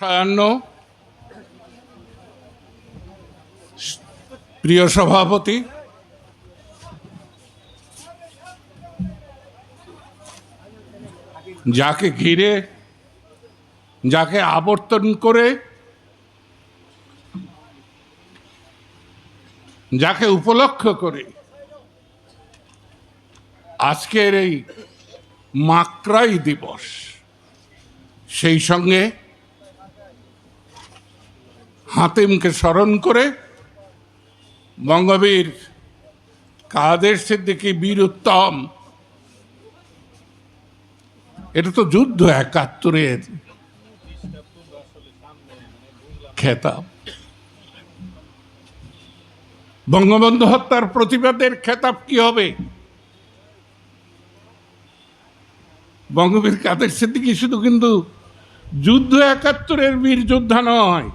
সায়ান্ন প্রিয় সভাপতি, যাকে ঘিরে, যাকে আবর্তন করে, যাকে উপলক্ষ করে, আজকের এই মাকড়াই দিবস, সেই সঙ্গে হাতিমকে স্মরণ করে বঙ্গবীর কাদের সিদ্দিকী বীর উত্তম। এটা তো যুদ্ধ একাত্তরের খেতাব। বঙ্গবন্ধু হত্যার প্রতিবাদের খেতাব কি হবে? বঙ্গবীর কাদের সিদ্দিকী শুধু কিন্তু যুদ্ধ একাত্তরের বীর যোদ্ধা নয়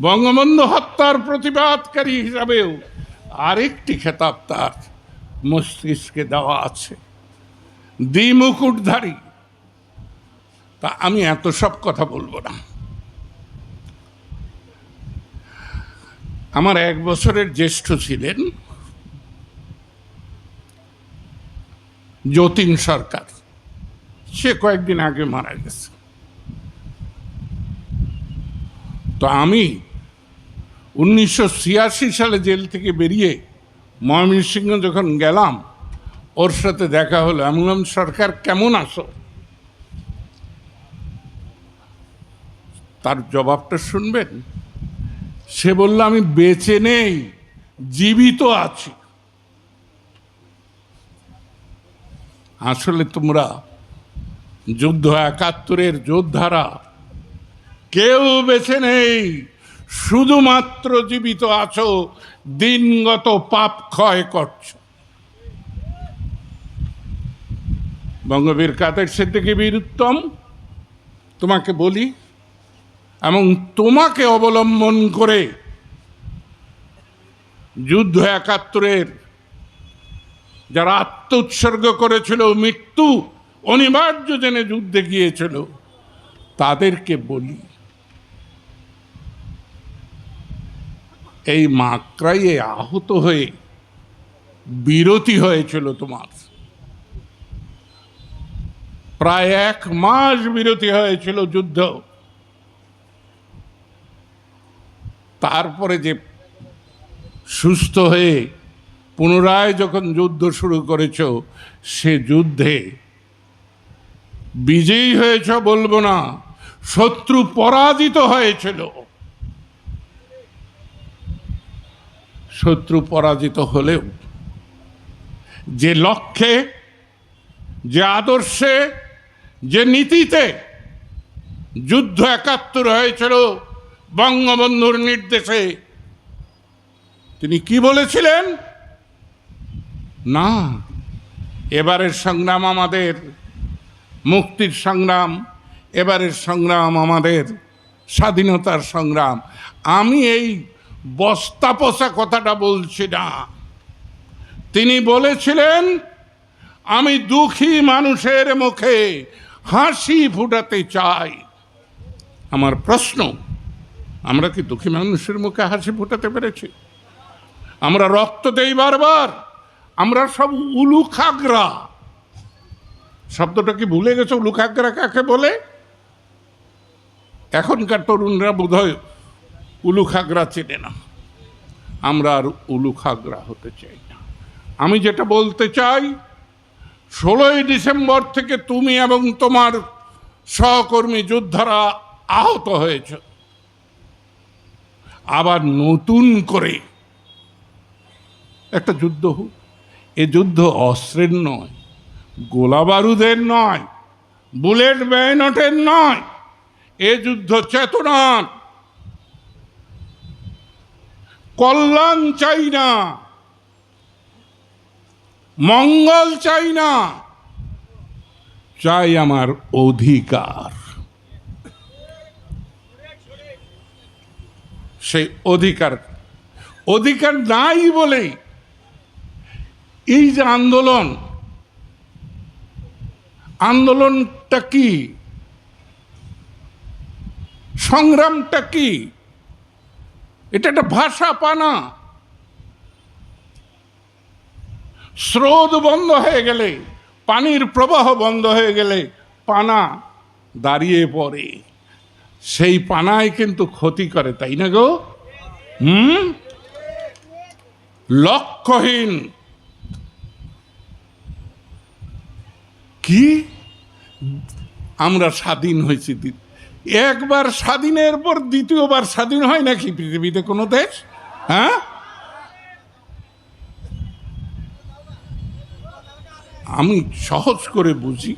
বঙ্গবন্ধু হত্যার প্রতিবাদকারী হিসাবেও আরেকটি খেতাব তার মস্তিষ্কে দেওয়া আছে। দ্বিমুকুটধারী তা আমি এত সব কথা বলব না। আমার এক বছরের জ্যেষ্ঠ ছিলেন যতীন সরকার। সে কয়েকদিন আগে মারা গেছে। তো আমি উনিশশো ছিয়াশি সালে জেল থেকে বেরিয়ে ময়মনসিংহ যখন গেলাম, ওর সাথে দেখা হলো। আমি বললাম, সরকার, কেমন আছো? তার জবাবটা শুনবেন? সে বলল, আমি বেঁচে নেই, জীবিত আছি। আসলে তোমরা যুদ্ধ একাত্তরের যোদ্ধারা কেউ বেছে নেই। শুধুমাত্র জীবিত আছো, দিনগত পাপ ক্ষয় করছ। বঙ্গবীর কাদের সিদ্দিকী বীর উত্তম? তোমাকে বলি, এবং তোমাকে অবলম্বন করে যুদ্ধ একাত্তরের যারা আত্ম উৎসর্গ করেছিল, মৃত্যু অনিবার্য জেনে যুদ্ধে গিয়েছিল, তাদেরকে বলি এই মাকড়াইয়ে আহত হয়ে বিরতি হয়েছিল তোমার। প্রায় এক মাস বিরতি হয়েছিল যুদ্ধ। তারপরে যে সুস্থ হয়ে পুনরায় যখন যুদ্ধ শুরু করেছ, সে যুদ্ধে বিজয়ী হয়েছ বলব না, শত্রু পরাজিত হয়েছিল। শত্রু পরাজিত হলেও যে লক্ষ্যে, যে আদর্শে, যে নীতিতে যুদ্ধ একাত্তর হয়েছিল বঙ্গবন্ধুর নির্দেশে, তিনি কি বলেছিলেন? না, এবারের সংগ্রাম আমাদের, মুক্তির সংগ্রাম, এবারের সংগ্রাম আমাদের, স্বাধীনতার সংগ্রাম। আমি এই বস্তা পোষা কথাটা বলছি না। তিনি বলেছিলেন, আমি দুঃখী মানুষের মুখে হাসি ফুটাতে চাই। আমার প্রশ্ন, আমরা কি দুঃখী মানুষের মুখে হাসি ফুটাতে পেরেছি? আমরা রক্ত দেই বারবার, আমরা সব উলুখাগরা। শব্দটা কি ভুলে গেছে? উলুখাগরা কাকে বলে? এখনকার তরুণরা বোধহয় উলুখাগরা চেনে না আমরা আর উলুখাগরা হতে চাই না। আমি যেটা বলতে চাই, ষোলোই ডিসেম্বর থেকে তুমি এবং তোমার সহকর্মী যোদ্ধারা আহত হয়েছ। আবার নতুন করে একটা যুদ্ধ হোক। এ যুদ্ধ অস্ত্রের নয় গোলা বারুদের নয়, বুলেট ব্যানটের নয়, এ যুদ্ধ চেতনার কল্যাণ চাই না, মঙ্গল চাই না, চাই আমার অধিকার। সেই অধিকার অধিকার নাই বলেই এই যে আন্দোলন, আন্দোলনটা কি, সংগ্রামটা কি এটা একটা ভাষা পানা স্রোত বন্ধ হয়ে গেলে, পানির প্রবাহ বন্ধ হয়ে গেলে পানা দাঁড়িয়ে পড়ে। সেই পানায় কিন্তু ক্ষতি করে, তাই না গো? হুম? লক্ষ্যহীন। কি? আমরা স্বাধীন হয়েছি একবার স্বাধীনের পর দ্বিতীয়বার স্বাধীন হয় নাকি পৃথিবীতে কোনো দেশ? হ্যাঁ? আমি সহজ করে বুঝি।